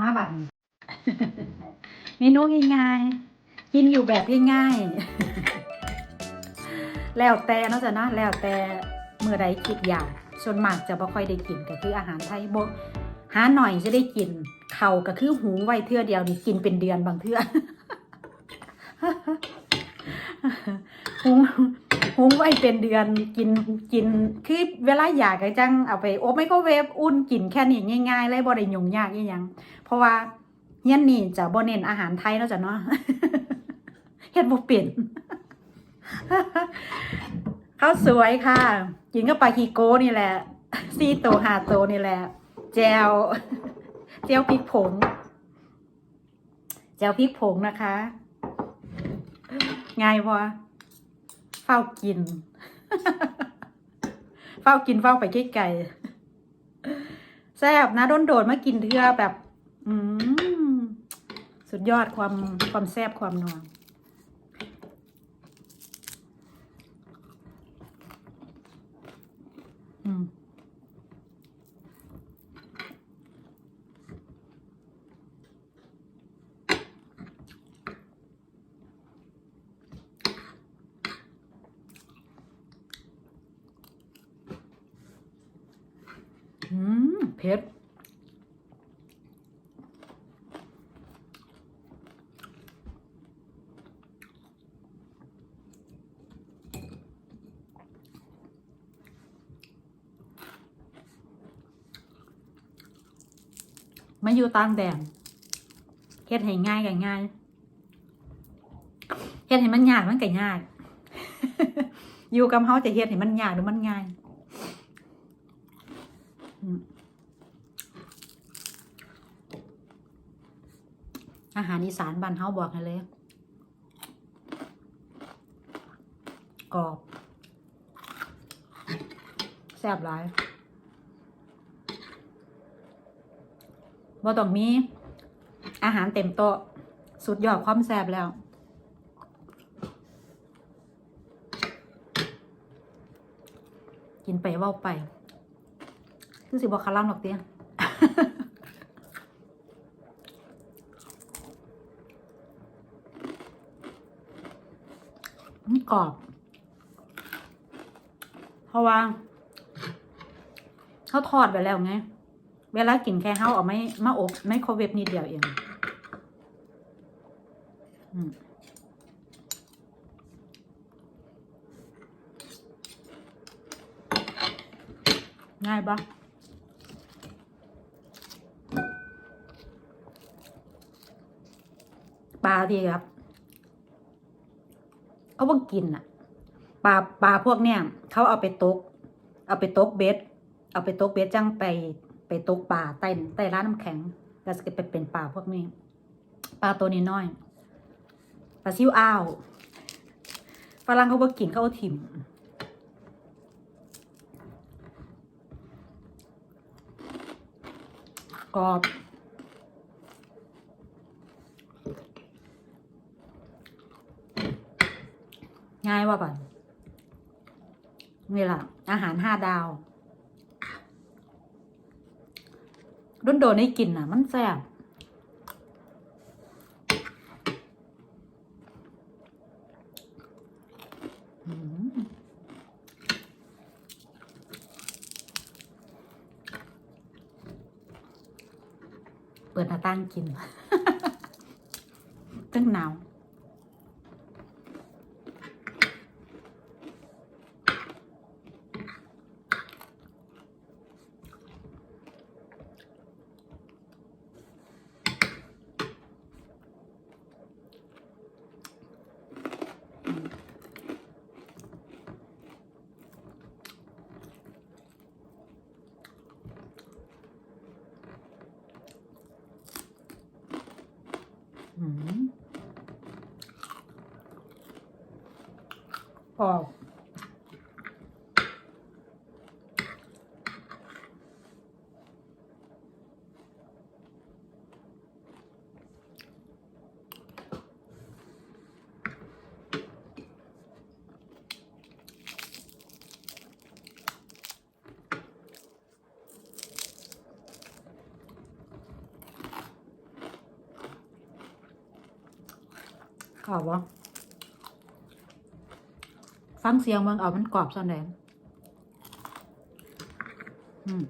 มาบันี้เมนูง่ายๆกินอยู่แบบง่ายๆแล้วแต่นาะจ้ะนะแล้วแต่เมื่อใดคิดอยากส่วนมากจะบ่ค่อยได้กินก็คืออาหารไทยบ่หาหน่อยจะได้กินเข่าก็คือหูไว้เทื่อเดียวนี่กินเป็นเดือนบางเทื่อหุง หุงไว้เป็นเดือนกินกินคือเวลาอยากก็จังเอาไปอบไมโครเวฟอุ่นกินแค่นี้ง่ายๆเลยบ่ได้ยุ่งยากอีหยัง เพราะว่าเฮียนนี่จะบ่เน้นอาหารไทยแล้วจ้ะเนาะเฮ็ดบ่เป็นข้าวสวยค่ะ กินกับปลาคีโก้นี่แหละซีโตหาโตนี่แหละแจวแจวพริกผงแจวพริกผงนะคะ ง่ายพอ เฝ้ากิน เฝ้ากินเฝ้าไปไกลๆแซ่บนะโดนโดดมากินเทือแบบ อืมสุดยอดความความแซ่บความนัวอืม อืม เผ็ดมาอยู่ต่างแดนเฮ็ดให้ง่ายก็ง่ายเฮ็ดให้มันยากมันก็ยาก อยู่กับเฮาจะเฮ็ดให้มันยากหรือมันง่าย อืม อาหารอีสานบ้านเฮาบอกให้เลยกรอบแซ่บหลายบ่ต้องมี อาหารเต็มโต๊ะ สุดยอดความแซ่บแล้วกินไปเว้าไป คือสิบอกคาร่ำหรอกเตี้ย มัน กรอบ เพราะว่าเขาทอดไปแล้วไง เวลากินแค่เขาเอาไม่มาอบไม่โครเวฟนิดเดียวเองอืมง่ายปะปลาที่ครับ เขาบอกกินอะปลาปลาพวกเนี้ยเขาเอาไปตก เอาไปตกเบ็ดเอาไปตกเบ็ดจังไปไปตกปลาใต้ใต้ร้านน้ำแข็งแล้วจะไปเป็นปลาพวกนี้ปลาตัวนี้น้อยปลาซิวอ้าวฝรั่งเขาบอกกินเขาเอาถิ่มกรอบ ง่ายว่าบันนี่แหละอาหารห้าดาวรุ่นโดนให้กินอะ มันแซ่บเปิดหน้าต่างกินตึ้งหนาว Ó. Cava. ฟังเสียงเบิ่งเอามันกรอบส่วนไหนอืม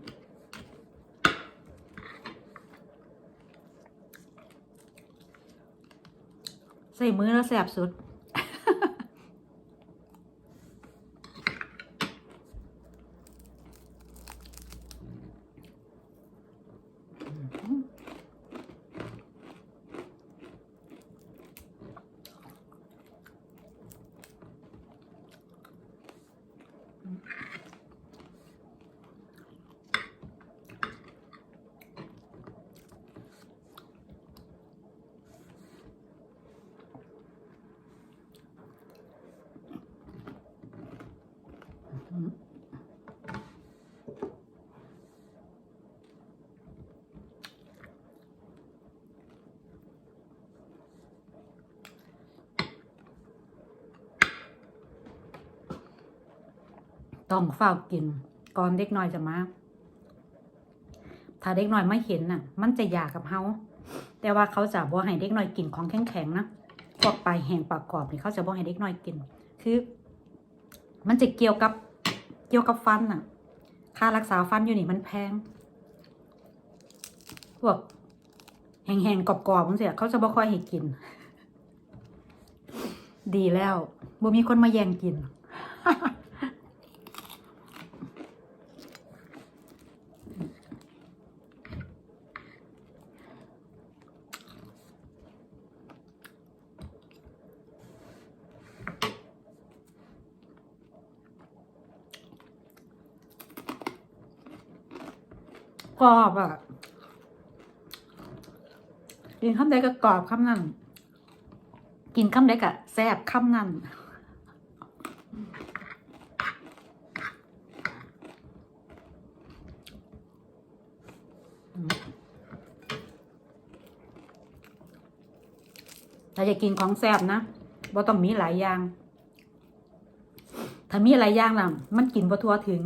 ใส่มือแล้วแสบสุด ต้องเฝ้ากิน ก่อนเด็กน้อยจะมา ถ้าเด็กน้อยไม่เห็นน่ะ มันจะอยากกับเฮาแต่ว่าเขาจะบ่ให้เด็กน้อยกินของแข็งๆนะพวกปลายแห้งปากกรอบนี่เขาจะบ่ให้เด็กน้อยกิน คือ มันจะเกี่ยวกับเกี่ยวกับฟันน่ะ ค่ารักษาฟันอยู่นี่มันแพงพวกแห้งๆกรอบๆมันเสียเขาจะบ่ค่อยให้กิน ดีแล้วบ่มีคนมาแย่งกิน กรอบอะกินคำใดก็กรอบคำนั้น กินคำใดก็แซ่บคำนั้นถ้าจะกินของแซ่บนะบ่ต้องมีหลายอย่าง ถ้ามีหลายอย่างน่ะ มันกินบ่ทั่วถึง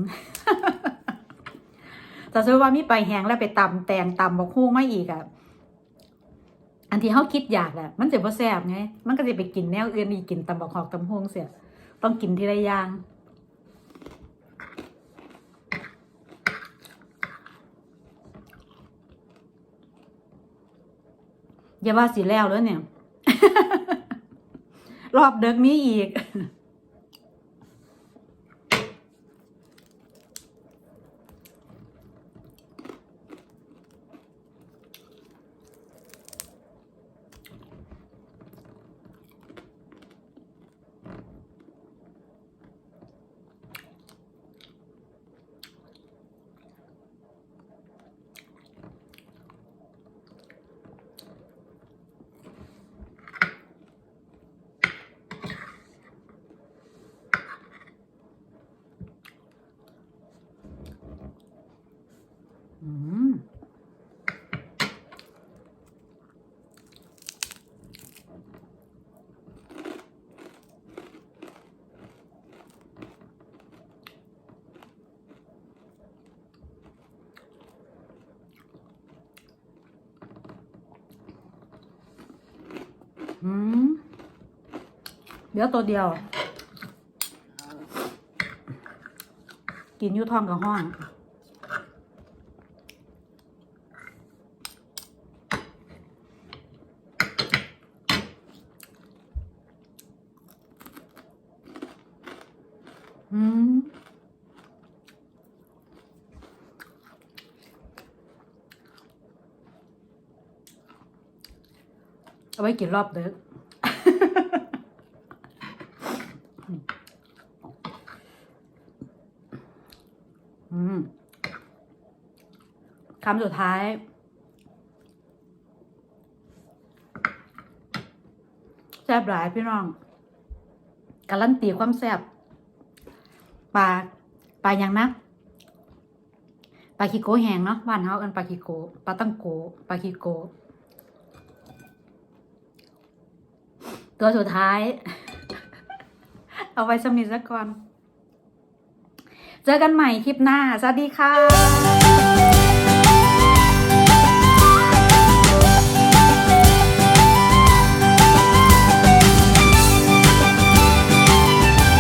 แต่สมมติว่ามีไปแห้งแล้วไปตำแตงตำบักฮู้มาอีกอะอันที่เขาคิดอยากแหละมันจะบ่แซ่บไง มันก็จะไปกินแนวอื่นอีกกินตำบักหอกตำฮวงเสียต้องกินทีละอย่างอย่าว่าสิแล้วแล้วเนี่ย รอบเดิกมีอีก อืม อืมเดี๋ยวตัวเดียว กินอยูท้องกับห้องอืม เอาไว้กินรอบเด้อคำสุดท้าย แซ่บหลายพี่น้อง การันตีความแซ่บปลาปลาอย่างนะปลาคิโกแหงเนาะบ้านเฮากันปลาคิโกปลาตั้งโกปลาคิโก ตัวสุดท้าย เอาไว้สำนิทซะก่อน เจอกันใหม่คลิปหน้า สวัสดีค่ะ